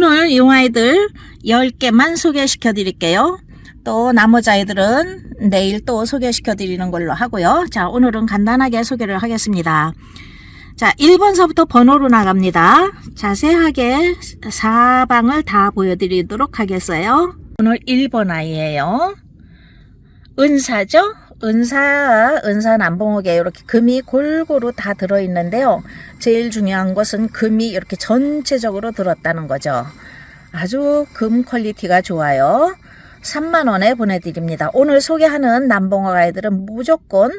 오늘 이 아이들 10개만 소개시켜 드릴게요. 또 나머지 아이들은 내일 또 소개시켜 드리는 걸로 하고요. 자, 오늘은 간단하게 소개를 하겠습니다. 자, 1번서부터 번호로 나갑니다. 자세하게 사방을 다 보여드리도록 하겠어요. 오늘 1번 아이예요. 은사죠? 은사, 은사 남봉옥에 이렇게 금이 골고루 다 들어있는데요. 제일 중요한 것은 금이 이렇게 전체적으로 들었다는 거죠. 아주 금 퀄리티가 좋아요. 3만원에 보내드립니다. 오늘 소개하는 남봉옥 아이들은 무조건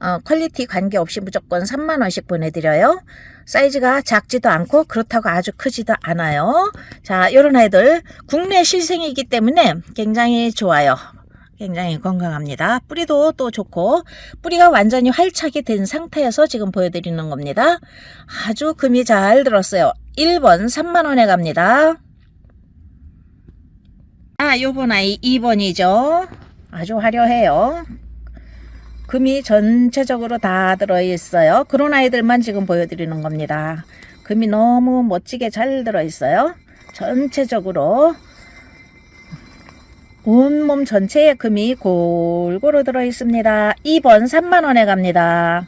어, 퀄리티 관계없이 무조건 3만원씩 보내드려요. 사이즈가 작지도 않고 그렇다고 아주 크지도 않아요. 자, 요런 아이들 국내 실생이기 때문에 굉장히 좋아요. 굉장히 건강합니다. 뿌리도 또 좋고 뿌리가 완전히 활착이 된 상태에서 지금 보여드리는 겁니다. 아주 금이 잘 들었어요. 1번 3만원에 갑니다. 아, 요번 아이 2번이죠. 아주 화려해요. 금이 전체적으로 다 들어있어요. 그런 아이들만 지금 보여드리는 겁니다. 금이 너무 멋지게 잘 들어있어요. 전체적으로 온몸 전체에 금이 골고루 들어 있습니다. 2번 3만원에 갑니다.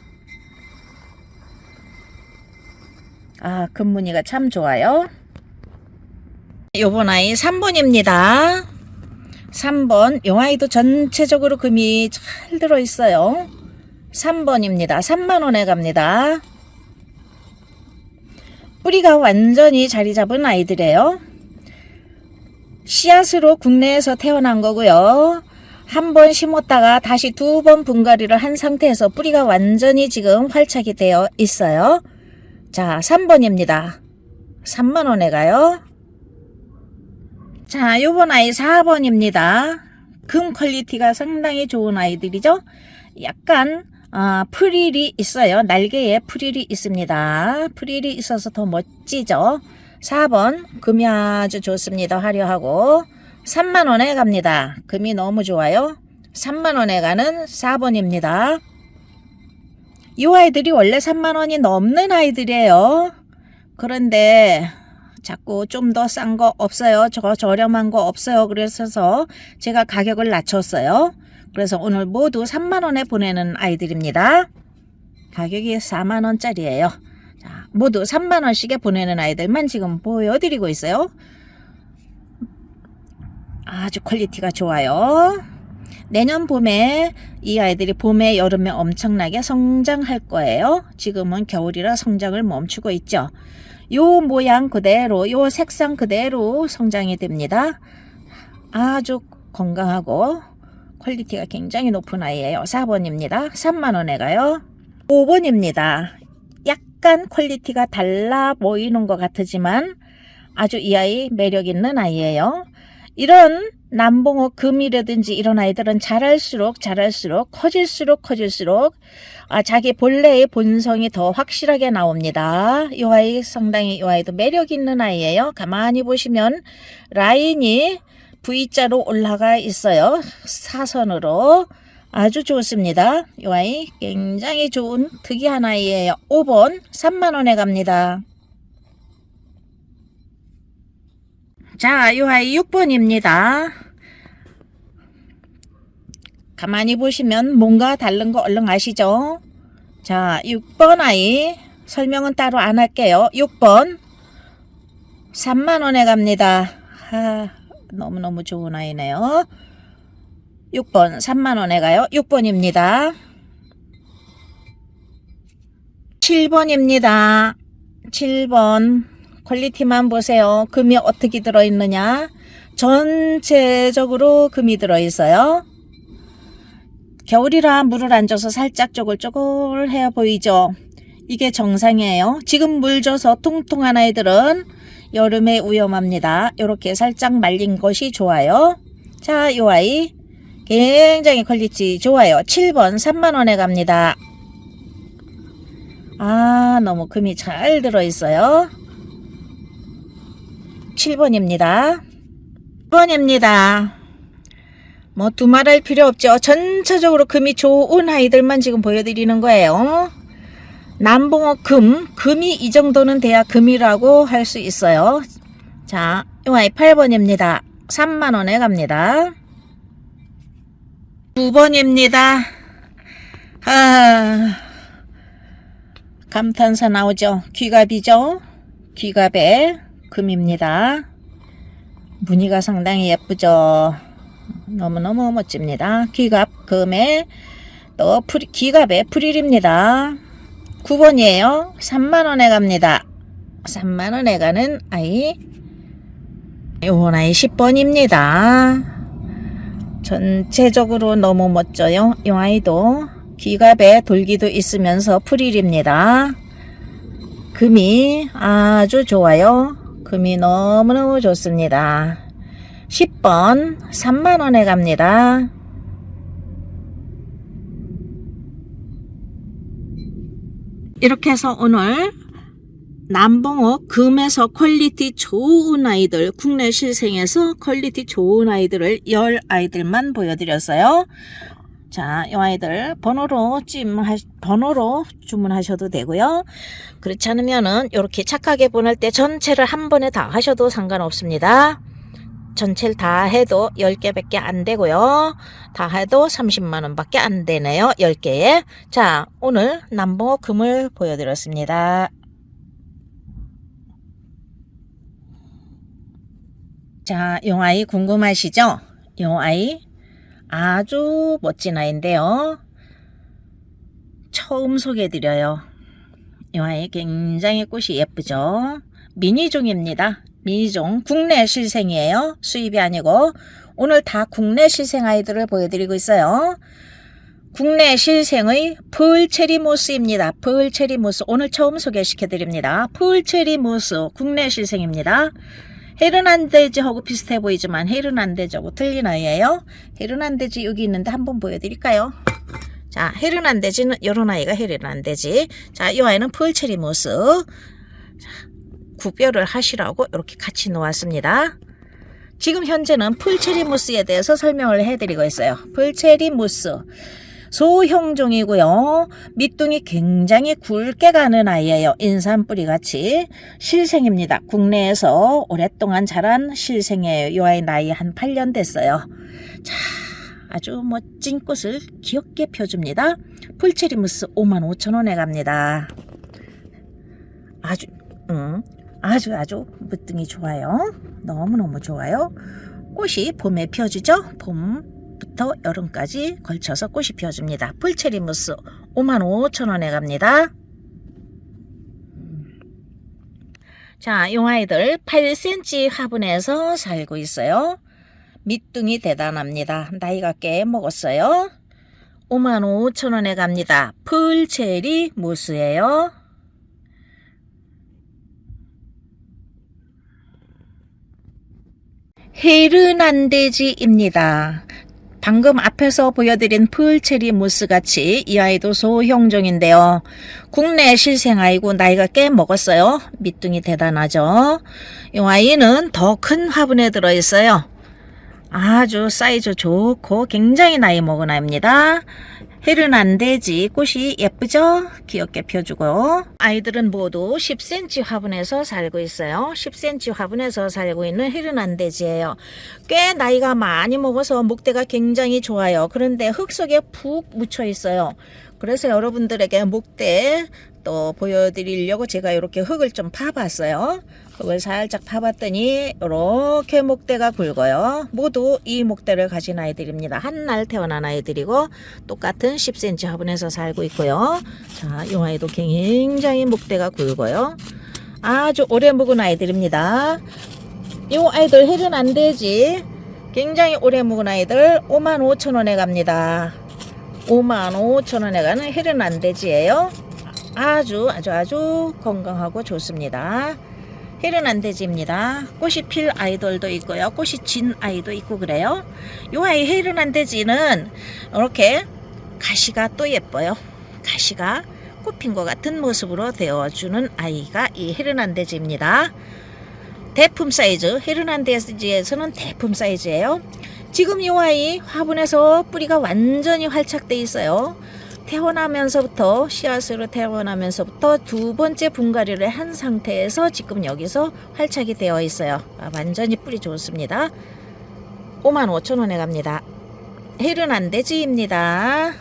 아, 금무늬가 참 좋아요. 요번 아이 3번입니다. 3번. 요 아이도 전체적으로 금이 잘 들어있어요. 3번입니다. 3만원에 갑니다. 뿌리가 완전히 자리 잡은 아이들이에요. 씨앗으로 국내에서 태어난 거고요. 한 번 심었다가 다시 두 번 분갈이를 한 상태에서 뿌리가 완전히 지금 활착이 되어 있어요. 자, 3번입니다. 3만원에 가요. 자, 요번 아이 4번입니다. 금 퀄리티가 상당히 좋은 아이들이죠. 약간 아, 프릴이 있어요. 날개에 프릴이 있습니다. 프릴이 있어서 더 멋지죠. 4번 금이 아주 좋습니다. 화려하고 3만원에 갑니다. 금이 너무 좋아요. 3만원에 가는 4번입니다. 이 아이들이 원래 3만원이 넘는 아이들이에요. 그런데 자꾸 좀 더 싼 거 없어요. 저 저렴한 거 없어요. 그래서 제가 가격을 낮췄어요. 그래서 오늘 모두 3만원에 보내는 아이들입니다. 가격이 4만원짜리예요. 자, 모두 3만 원씩에 보내는 아이들만 지금 보여드리고 있어요. 아주 퀄리티가 좋아요. 내년 봄에 이 아이들이 봄에 여름에 엄청나게 성장할 거예요. 지금은 겨울이라 성장을 멈추고 있죠. 요 모양 그대로, 요 색상 그대로 성장이 됩니다. 아주 건강하고 퀄리티가 굉장히 높은 아이예요. 4번입니다. 3만원에 가요. 5번입니다. 약간 퀄리티가 달라 보이는 것 같지만 아주 이 아이 매력 있는 아이예요. 이런 남봉어 금이라든지 이런 아이들은 자랄수록 자랄수록 커질수록 커질수록 아, 자기 본래의 본성이 더 확실하게 나옵니다. 이 아이 상당히 이 아이도 매력 있는 아이예요. 가만히 보시면 라인이 V자로 올라가 있어요. 사선으로 아주 좋습니다. 이 아이 굉장히 좋은 특이한 아이예요. 5번 3만원에 갑니다. 자, 이 아이 6번입니다. 가만히 보시면 뭔가 다른 거 얼른 아시죠? 자, 6번 아이 설명은 따로 안 할게요. 6번 3만원에 갑니다. 아, 너무너무 좋은 아이네요. 6번 3만원에 가요. 6번입니다. 7번입니다. 7번 퀄리티만 보세요. 금이 어떻게 들어있느냐. 전체적으로 금이 들어있어요. 겨울이라 물을 안 줘서 살짝 쪼글쪼글해 보이죠? 이게 정상이에요. 지금 물 줘서 통통한 아이들은 여름에 위험합니다. 이렇게 살짝 말린 것이 좋아요. 자, 이 아이 굉장히 퀄리티 좋아요. 7번 3만원에 갑니다. 아, 너무 금이 잘 들어있어요. 7번입니다. 1번입니다. 뭐 두말할 필요 없죠. 전체적으로 금이 좋은 아이들만 지금 보여드리는 거예요. 남봉어 금, 금이 이 정도는 돼야 금이라고 할 수 있어요. 자, 이 아이 8번입니다. 3만원에 갑니다. 9번입니다. 아, 감탄사 나오죠? 귀갑이죠? 귀갑의 금입니다. 무늬가 상당히 예쁘죠? 너무너무 멋집니다. 귀갑 금에 또 프리, 귀갑의 프릴입니다. 9번이에요. 3만원에 갑니다. 3만원에 가는 아이 요번 아이 10번입니다. 전체적으로 너무 멋져요. 이 아이도 귀갑에 돌기도 있으면서 프릴입니다. 금이 아주 좋아요. 금이 너무너무 좋습니다. 10번 3만원에 갑니다. 이렇게 해서 오늘 남봉호 금에서 퀄리티 좋은 아이들 국내 실생에서 퀄리티 좋은 아이들을 10 아이들만 보여드렸어요. 자, 이 아이들 번호로 찜 번호로 주문하셔도 되고요. 그렇지 않으면은 이렇게 착하게 보낼 때 전체를 한 번에 다 하셔도 상관없습니다. 전체를 다 해도 10개 밖에 안 되고요. 다 해도 30만 원 밖에 안 되네요. 10개에. 자, 오늘 남봉호 금을 보여드렸습니다. 자, 용 아이 궁금하시죠? 용 아이 아주 멋진 아이인데요. 처음 소개해드려요. 용 아이 굉장히 꽃이 예쁘죠? 미니종입니다. 미니종 국내 실생이에요. 수입이 아니고 오늘 다 국내 실생 아이들을 보여드리고 있어요. 국내 실생의 펄체리 모스입니다. 펄체리 모스 오늘 처음 소개시켜드립니다. 펄체리 모스 국내 실생입니다. 헤르난데즈하고 비슷해 보이지만 헤르난데즈하고 틀린 아이예요. 헤르난데즈 여기 있는데 한번 보여드릴까요? 자, 헤르난데즈는 이런 아이가 헤르난데즈. 자, 이 아이는 펄체리 모스. 자, 구별을 하시라고 이렇게 같이 놓았습니다. 지금 현재는 풀체리 무스에 대해서 설명을 해드리고 있어요. 풀체리 무스. 소형종이고요. 밑둥이 굉장히 굵게 가는 아이예요. 인삼뿌리 같이 실생입니다. 국내에서 오랫동안 자란 실생이에요. 이 아이 나이 한 8년 됐어요. 자, 아주 멋진 꽃을 귀엽게 펴줍니다. 풀체리 무스 55,000원에 갑니다. 아주 음, 아주 아주 무등이 좋아요. 너무너무 좋아요. 꽃이 봄에 피어주죠. 봄 부터 여름까지 걸쳐서 꽃이 피어줍니다. 풀체리 무스 55,000원에 갑니다. 자, 이 아이들 8cm 화분에서 살고 있어요. 밑둥이 대단합니다. 나이가 꽤 먹었어요. 55,000원에 갑니다. 풀체리 무스예요. 헤르난데지입니다. 방금 앞에서 보여드린 풀체리 무스같이 이 아이도 소형종인데요. 국내 실생아이고 나이가 꽤 먹었어요. 밑둥이 대단하죠. 이 아이는 더 큰 화분에 들어있어요. 아주 사이즈 좋고 굉장히 나이 먹은 아이입니다. 헤르난데지 꽃이 예쁘죠? 귀엽게 펴주고 아이들은 모두 10cm 화분에서 살고 있어요. 10cm 화분에서 살고 있는 헤르난데지예요. 꽤 나이가 많이 먹어서 목대가 굉장히 좋아요. 그런데 흙 속에 푹 묻혀 있어요. 그래서 여러분들에게 목대 또 보여드리려고 제가 이렇게 흙을 좀 파봤어요. 흙을 살짝 파봤더니 이렇게 목대가 굵어요. 모두 이 목대를 가진 아이들입니다. 한 날 태어난 아이들이고 똑같은 10cm 화분에서 살고 있고요. 자, 이 아이도 굉장히 목대가 굵어요. 아주 오래 묵은 아이들입니다. 이 아이들 헬은 안 되지. 굉장히 오래 묵은 아이들 55,000원에 갑니다. 55,000원에 가는 헬은 안 되지예요. 아주 아주 아주 건강하고 좋습니다. 헤르난데지입니다. 꽃이 필 아이들도 있고요. 꽃이 진 아이도 있고 그래요. 요 아이 헤르난데지는 이렇게 가시가 또 예뻐요. 가시가 꽃핀 것 같은 모습으로 되어주는 아이가 이 헤르난데지입니다. 대품 사이즈 헤르난데지에서는 대품 사이즈예요. 지금 이 아이 화분에서 뿌리가 완전히 활착돼 있어요. 태어나면서부터 씨앗으로 태어나면서부터 두 번째 분갈이를 한 상태에서 지금 여기서 활착이 되어 있어요. 아, 완전히 뿌리 좋습니다. 5만 5천 원에 갑니다. 헬은 안 되지입니다.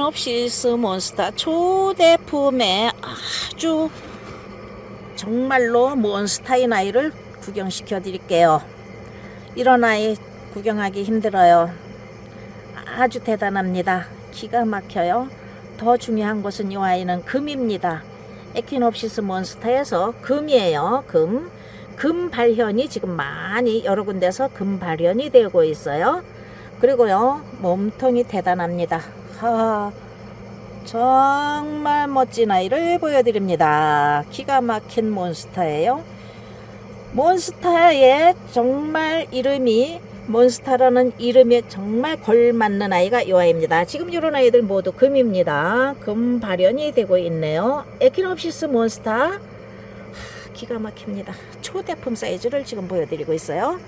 옵시스 몬스터 초대품의 아주 정말로 몬스타인 아이를 구경시켜 드릴게요. 이런 아이 구경하기 힘들어요. 아주 대단합니다. 기가 막혀요. 더 중요한 것은 이 아이는 금입니다. 에퀴놉시스 몬스터에서 금이에요. 금. 금 발현이 지금 많이 여러 군데서 금 발현이 되고 있어요. 그리고요, 몸통이 대단합니다. 하, 정말 멋진 아이를 보여드립니다. 기가 막힌 몬스터예요. 몬스터의 정말 이름이 몬스터라는 이름에 정말 걸맞는 아이가 이 아이입니다. 지금 이런 아이들 모두 금입니다. 금 발현이 되고 있네요. 에키놉시스 몬스터 하, 기가 막힙니다. 초대품 사이즈를 지금 보여드리고 있어요.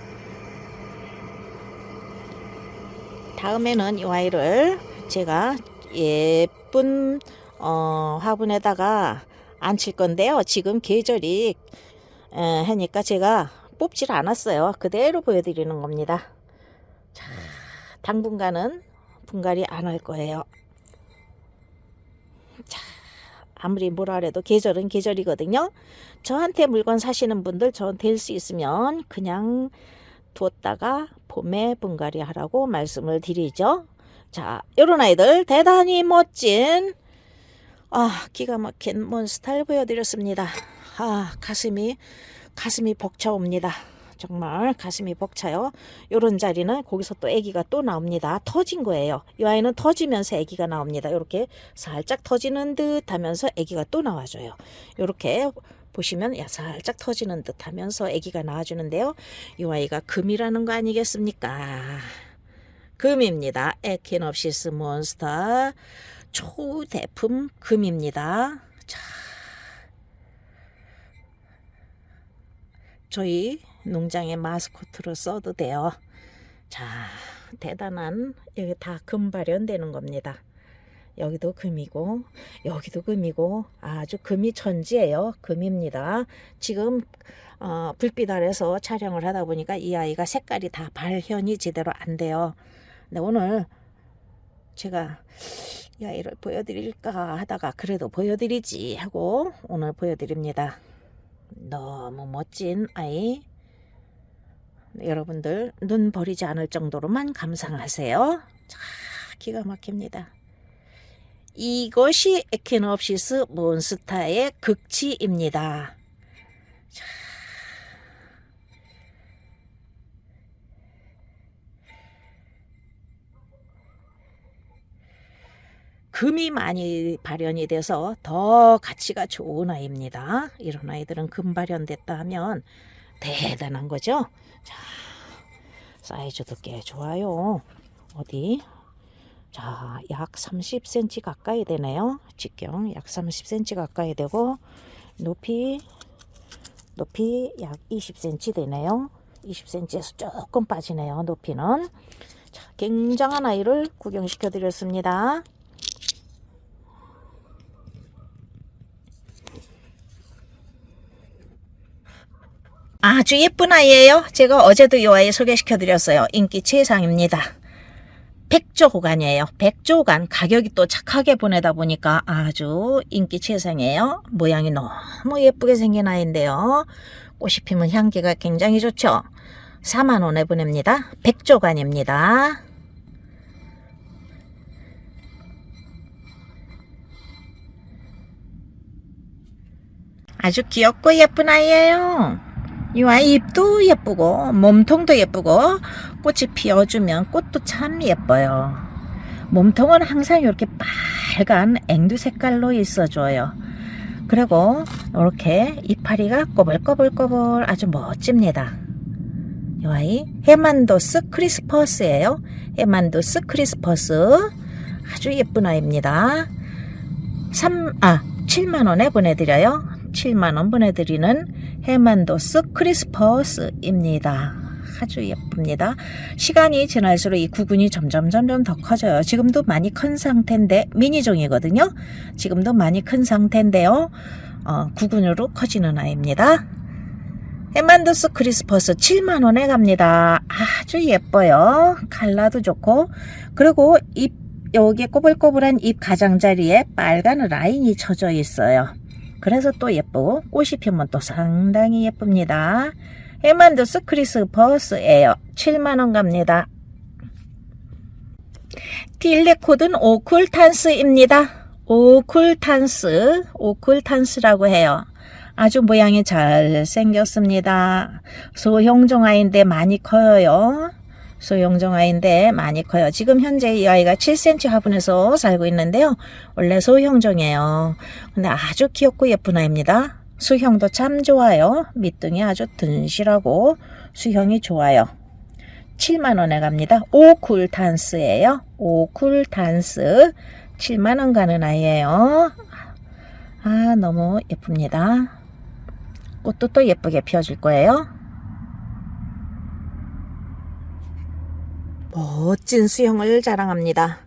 다음에는 이 아이를 제가 예쁜 어, 화분에다가 앉힐 건데요. 지금 계절이 에, 하니까 제가 뽑질 않았어요. 그대로 보여드리는 겁니다. 자, 당분간은 분갈이 안 할 거예요. 자, 아무리 뭐라 그래도 계절은 계절이거든요. 저한테 물건 사시는 분들 저 될 수 있으면 그냥 두었다가 봄에 분갈이 하라고 말씀을 드리죠. 자, 요런 아이들 대단히 멋진 아, 기가 막힌 몬스타를 보여드렸습니다. 아, 가슴이 가슴이 벅차옵니다. 정말 가슴이 벅차요. 요런 자리는 거기서 또 아기가 또 나옵니다. 터진 거예요. 이 아이는 터지면서 아기가 나옵니다. 이렇게 살짝 터지는 듯 하면서 아기가 또 나와줘요. 이렇게 보시면 야 살짝 터지는 듯 하면서 아기가 나와주는데요. 이 아이가 금이라는 거 아니겠습니까? 금입니다. 에키놉시스 몬스터 초대품 금입니다. 자, 저희 농장의 마스코트로 써도 돼요. 자, 대단한 여기 다 금 발현되는 겁니다. 여기도 금이고 여기도 금이고 아주 금이 천지예요. 금입니다. 지금 어, 불빛 아래서 촬영을 하다 보니까 이 아이가 색깔이 다 발현이 제대로 안 돼요. 근데 오늘 제가 이 아이를 보여드릴까 하다가 그래도 보여드리지 하고 오늘 보여드립니다. 너무 멋진 아이. 여러분들 눈 버리지 않을 정도로만 감상하세요. 자, 기가 막힙니다. 이것이 에키놉시스 몬스타의 극치입니다. 자. 금이 많이 발현이 돼서 더 가치가 좋은 아이입니다. 이런 아이들은 금 발현됐다 하면 대단한 거죠. 자, 사이즈도 꽤 좋아요. 어디? 자, 약 30cm 가까이 되네요. 직경 약 30cm 가까이 되고 높이 높이 약 20cm 되네요. 20cm에서 조금 빠지네요. 높이는. 자, 굉장한 아이를 구경시켜 드렸습니다. 아주 예쁜 아이예요. 제가 어제도 이 아이 소개시켜 드렸어요. 인기 최상입니다. 백조호간이에요. 백조호간 가격이 또 착하게 보내다 보니까 아주 인기 최상이에요. 모양이 너무 예쁘게 생긴 아이인데요. 꽃이 피면 향기가 굉장히 좋죠. 4만 원에 보냅니다. 백조간입니다. 아주 귀엽고 예쁜 아이예요. 이 아이 입도 예쁘고 몸통도 예쁘고 꽃이 피어주면 꽃도 참 예뻐요. 몸통은 항상 이렇게 빨간 앵두 색깔로 있어줘요. 그리고 이렇게 이파리가 꼬불꼬불꼬불 아주 멋집니다. 이 아이 헤만도스 크리스퍼스예요. 헤만도스 크리스퍼스 아주 예쁜 아이입니다. 3, 아, 7만원에 보내드려요. 7만원 보내드리는 헤만도스 크리스퍼스입니다. 아주 예쁩니다. 시간이 지날수록 이 구근이 점점 점점 더 커져요. 지금도 많이 큰 상태인데 미니종이거든요. 지금도 많이 큰 상태인데요. 어, 구근으로 커지는 아이입니다. 헤만두스 크리스퍼스 7만원에 갑니다. 아주 예뻐요. 칼라도 좋고. 그리고 잎, 여기에 꼬불꼬불한 잎 가장자리에 빨간 라인이 쳐져 있어요. 그래서 또 예쁘고, 꽃이 피면 또 상당히 예쁩니다. 헤만두스 크리스퍼스예요. 7만원 갑니다. 딜레코든 오쿨탄스입니다. 오쿨탄스, 오쿨탄스라고 해요. 아주 모양이 잘 생겼습니다. 소형종아인데 많이 커요. 소형종아인데 많이 커요. 지금 현재 이 아이가 7cm 화분에서 살고 있는데요. 원래 소형종이에요. 근데 아주 귀엽고 예쁜 아이입니다. 수형도 참 좋아요. 밑둥이 아주 든실하고 수형이 좋아요. 7만원에 갑니다. 오쿨탄스예요. 오쿨탄스. 7만원 가는 아이예요. 아, 너무 예쁩니다. 꽃도 또 예쁘게 피워줄 거예요. 멋진 수영을 자랑합니다.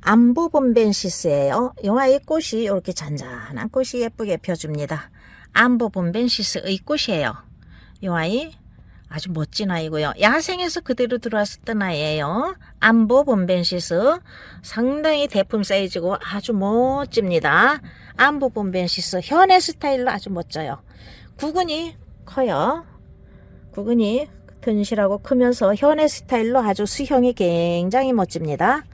암보본벤시스예요. 영화의 꽃이 이렇게 잔잔한 꽃이 예쁘게 펴줍니다. 암보본벤시스의 꽃이에요. 영화의 아주 멋진 아이고요. 야생에서 그대로 들어왔었던 아이예요. 암보 본벤시스 상당히 대품 사이즈고 아주 멋집니다. 암보 본벤시스 현의 스타일로 아주 멋져요. 구근이 커요. 구근이 튼실하고 크면서 현의 스타일로 아주 수형이 굉장히 멋집니다.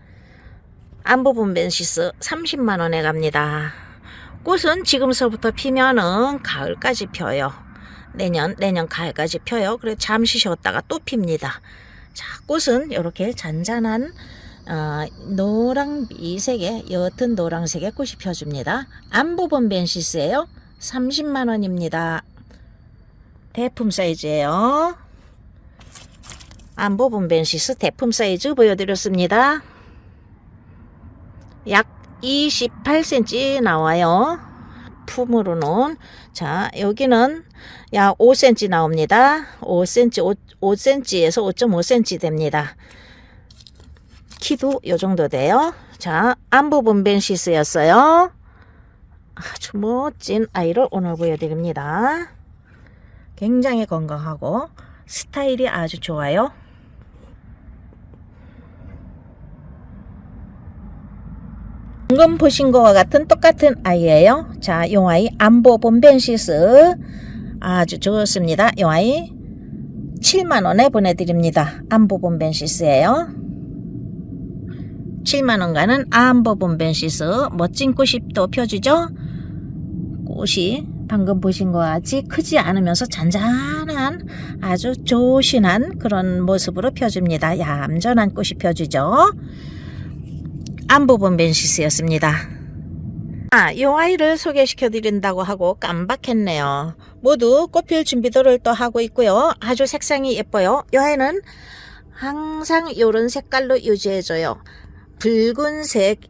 암보본벤시스 30만원에 갑니다. 꽃은 지금서부터 피면은 가을까지 펴요. 내년, 내년 가을까지 펴요. 그래 잠시 쉬었다가 또 핍니다. 자, 꽃은 이렇게 잔잔한 어, 노랑 미색의 옅은 노랑색의 꽃이 펴줍니다. 암보본벤시스예요. 30만 원입니다. 대품 사이즈예요. 암보본벤시스 대품 사이즈 보여드렸습니다. 약 28cm 나와요. 품으로는 자 여기는 약 5cm 나옵니다. 5cm 5, 5cm에서 5.5cm 됩니다. 키도 요 정도 돼요. 자 암보본벤시스였어요. 아주 멋진 아이를 오늘 보여드립니다. 굉장히 건강하고 스타일이 아주 좋아요. 방금 보신 것과 같은 똑같은 아이예요. 자, 용 아이 암보 본벤시스 아주 좋습니다. 용 아이 7만 원에 보내드립니다. 암보 본벤시스예요. 7만 원 가는 암보 본벤시스 멋진 꽃이 또 펴주죠. 꽃이 방금 보신 것 같이 크지 않으면서 잔잔한 아주 조신한 그런 모습으로 펴줍니다. 얌전한 꽃이 펴주죠. 안보본 벤시스였습니다. 아, 이 아이를 소개시켜 드린다고 하고 깜박했네요. 모두 꽃필 준비도를 또 하고 있고요. 아주 색상이 예뻐요. 이 아이는 항상 이런 색깔로 유지해줘요. 붉은색,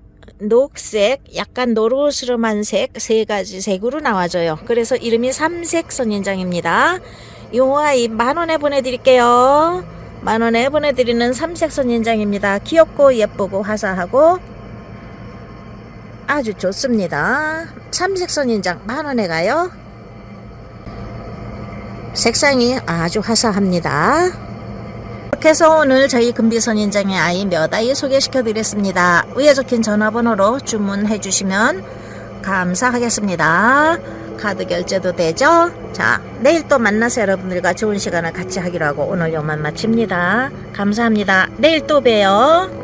녹색, 약간 노르스름한 색 세 가지 색으로 나와줘요. 그래서 이름이 삼색 선인장입니다. 이 아이 만 원에 보내드릴게요. 만 원에 보내드리는 삼색 선인장입니다. 귀엽고 예쁘고 화사하고 아주 좋습니다. 삼색 선 인장 만 원에 가요. 색상이 아주 화사합니다. 이렇게 해서 오늘 저희 금비선 인장의 아이 몇 아이 소개시켜 드렸습니다. 위에 적힌 전화번호로 주문해 주시면 감사하겠습니다. 카드 결제도 되죠? 자, 내일 또 만나서 여러분들과 좋은 시간을 같이 하기로 하고 오늘 요만 마칩니다. 감사합니다. 내일 또 봬요.